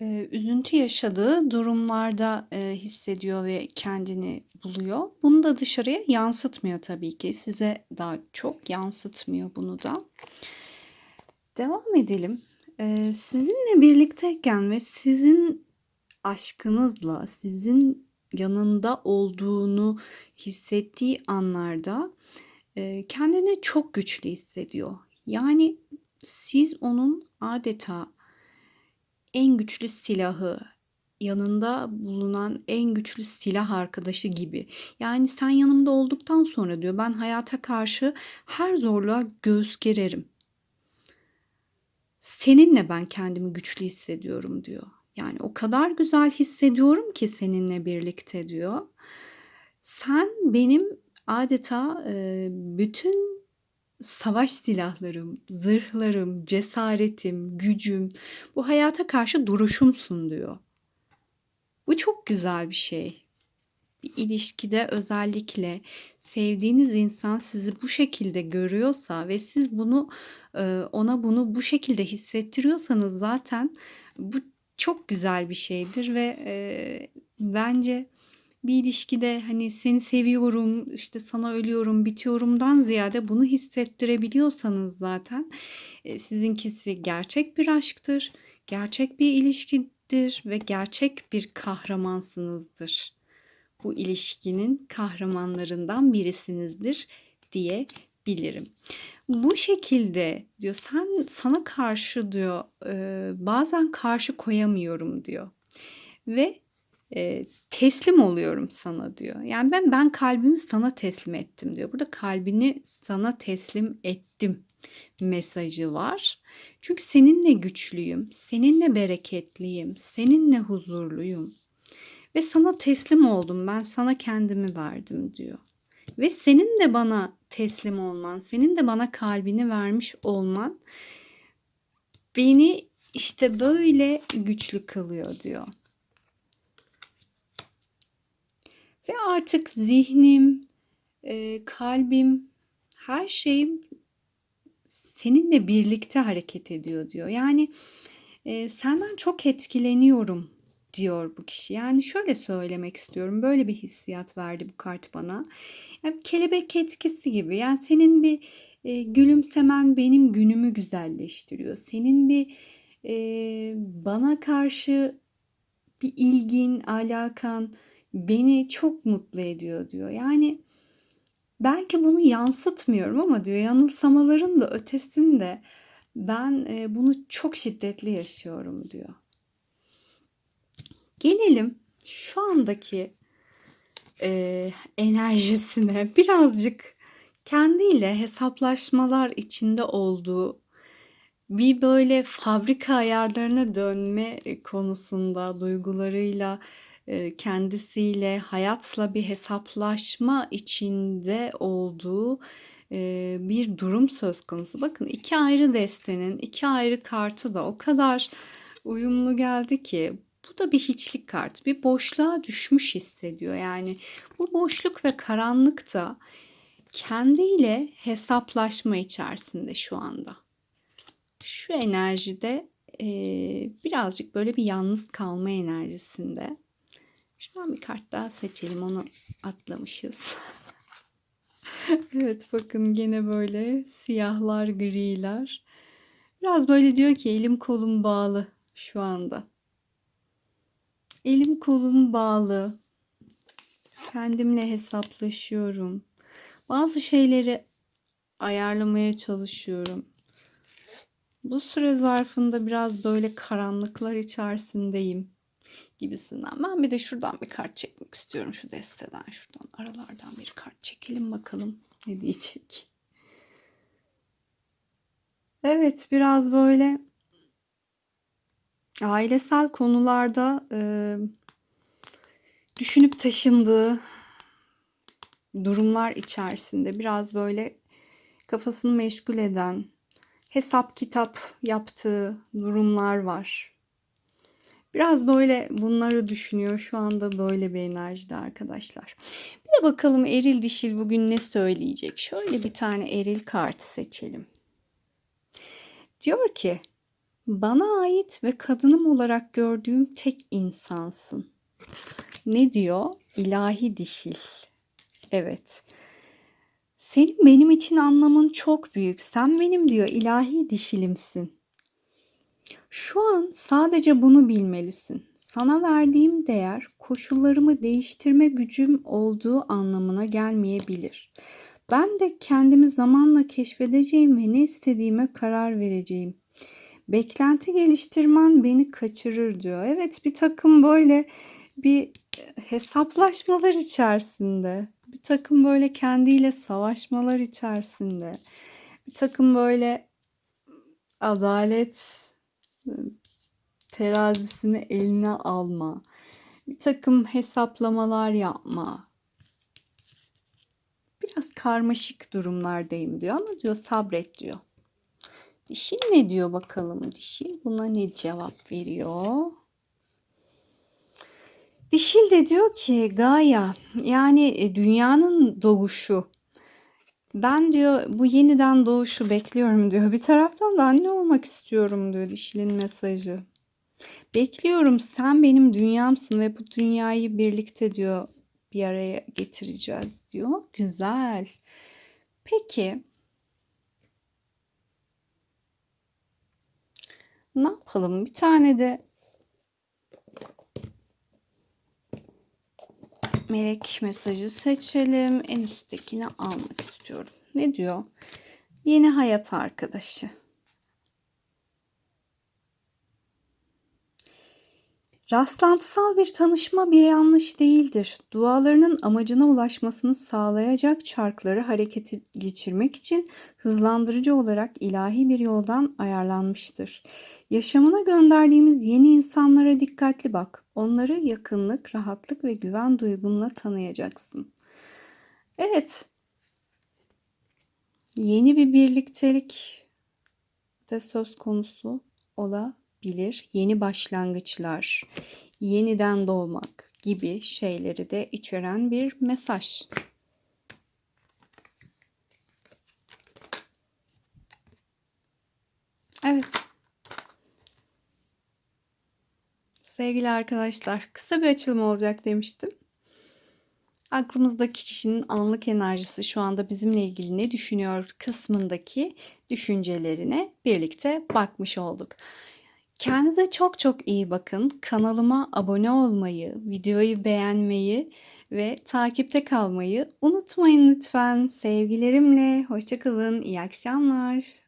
Eee, üzüntü yaşadığı durumlarda, eee, hissediyor ve kendini buluyor. Bunu da dışarıya yansıtmıyor tabii ki. Size daha çok yansıtmıyor bunu da. Devam edelim. Eee, sizinle birlikteyken ve sizin aşkınızla, sizin yanında olduğunu hissettiği anlarda, eee, kendini çok güçlü hissediyor. Yani siz onun adeta en güçlü silahı, yanında bulunan en güçlü silah arkadaşı gibi. Yani sen yanımda olduktan sonra diyor ben hayata karşı her zorluğa göğüs gererim. Seninle ben kendimi güçlü hissediyorum diyor. Yani o kadar güzel hissediyorum ki seninle birlikte diyor. Sen benim adeta bütün savaş silahlarım, zırhlarım, cesaretim, gücüm, bu hayata karşı duruşumsun diyor. Bu çok güzel bir şey. Bir ilişkide özellikle sevdiğiniz insan sizi bu şekilde görüyorsa ve siz bunu eee, ona bunu bu şekilde hissettiriyorsanız zaten bu çok güzel bir şeydir ve eee, bence bir ilişkide hani seni seviyorum, işte sana ölüyorum, bitiyorumdan ziyade bunu hissettirebiliyorsanız zaten e, sizinkisi gerçek bir aşktır, gerçek bir ilişkidir ve gerçek bir kahramansınızdır. Bu ilişkinin kahramanlarından birisinizdir diyebilirim. Bu şekilde diyor sen sana karşı diyor e, bazen karşı koyamıyorum diyor ve e, teslim oluyorum sana diyor. Yani ben ben kalbimi sana teslim ettim diyor. Burada kalbini sana teslim ettim mesajı var. Çünkü seninle güçlüyüm, seninle bereketliyim, seninle huzurluyum. Ve sana teslim oldum. Ben sana kendimi verdim diyor. Ve senin de bana teslim olman, senin de bana kalbini vermiş olman beni işte böyle güçlü kılıyor diyor. Ve artık zihnim, eee, kalbim, her şeyim seninle birlikte hareket ediyor diyor. Yani eee, senden çok etkileniyorum diyor bu kişi. Yani şöyle söylemek istiyorum. Böyle bir hissiyat verdi bu kart bana. Yani kelebek etkisi gibi. Yani senin bir e, gülümsemen benim günümü güzelleştiriyor. Senin bir e, bana karşı bir ilgin, alakan beni çok mutlu ediyor diyor. Yani belki bunu yansıtmıyorum ama diyor yanılsamaların da ötesinde ben e, bunu çok şiddetli yaşıyorum diyor. Gelelim şu andaki e, enerjisine birazcık kendiyle hesaplaşmalar içinde olduğu bir böyle fabrika ayarlarına dönme konusunda duygularıyla e, kendisiyle hayatla bir hesaplaşma içinde olduğu e, bir durum söz konusu. Bakın iki ayrı destenin iki ayrı kartı da o kadar uyumlu geldi ki bu da bir hiçlik kartı. Bir boşluğa düşmüş hissediyor. Yani bu boşluk ve karanlık da kendiyle hesaplaşma içerisinde şu anda. Şu enerjide e, birazcık böyle bir yalnız kalma enerjisinde. Şuradan bir kart daha seçelim. Onu atlamışız. evet bakın gene böyle siyahlar, griler. Biraz böyle diyor ki elim kolum bağlı şu anda. Elim kolum bağlı. Kendimle hesaplaşıyorum. Bazı şeyleri ayarlamaya çalışıyorum. Bu süre zarfında biraz böyle karanlıklar içerisindeyim gibisinden. Ben bir de şuradan bir kart çekmek istiyorum şu desteden. Şuradan aralardan bir kart çekelim bakalım ne diyecek. Evet biraz böyle ailesel konularda e, düşünüp taşındığı durumlar içerisinde biraz böyle kafasını meşgul eden, hesap kitap yaptığı durumlar var. Biraz böyle bunları düşünüyor. Şu anda böyle bir enerjide arkadaşlar. Bir de bakalım eril dişil bugün ne söyleyecek. Şöyle bir tane eril kartı seçelim. Diyor ki Bana ait ve kadınım olarak gördüğüm tek insansın. Ne diyor? İlahi dişil. Evet. Senin benim için anlamın çok büyük. Sen benim diyor ilahi dişilimsin. Şu an sadece bunu bilmelisin. Sana verdiğim değer koşullarımı değiştirme gücüm olduğu anlamına gelmeyebilir. Ben de kendimi zamanla keşfedeceğim ve ne istediğime karar vereceğim. Beklenti geliştirmen beni kaçırır diyor. Evet bir takım böyle bir hesaplaşmalar içerisinde, bir takım böyle kendiyle savaşmalar içerisinde, bir takım böyle adalet terazisini eline alma, bir takım hesaplamalar yapma. Biraz karmaşık durumlardayım diyor ama diyor sabret diyor. Dişil ne diyor bakalım dişil buna ne cevap veriyor? Dişil de diyor ki Gaia yani e, dünyanın doğuşu. Ben diyor bu yeniden doğuşu bekliyorum diyor. Bir taraftan da anne olmak istiyorum diyor dişilin mesajı. Bekliyorum sen benim dünyamsın ve bu dünyayı birlikte diyor bir araya getireceğiz diyor. Güzel. Peki ne yapalım? Bir tane de melek mesajı seçelim. En üsttekini almak istiyorum. Ne diyor? Yeni hayat arkadaşı. Rastlantısal bir tanışma bir yanlış değildir. Dualarının amacına ulaşmasını sağlayacak çarkları harekete geçirmek için hızlandırıcı olarak ilahi bir yoldan ayarlanmıştır. Yaşamına gönderdiğimiz yeni insanlara dikkatli bak. Onları yakınlık, rahatlık ve güven duygunla tanıyacaksın. Evet. Yeni bir birliktelik de söz konusu olabilir. Yeni başlangıçlar, yeniden doğmak gibi şeyleri de içeren bir mesaj. Evet. Sevgili arkadaşlar, kısa bir açılım olacak demiştim. Aklımızdaki kişinin anlık enerjisi şu anda bizimle ilgili ne düşünüyor kısmındaki düşüncelerine birlikte bakmış olduk. Kendinize çok çok iyi bakın. Kanalıma abone olmayı, videoyu beğenmeyi ve takipte kalmayı unutmayın lütfen. Sevgilerimle, hoşçakalın, iyi akşamlar.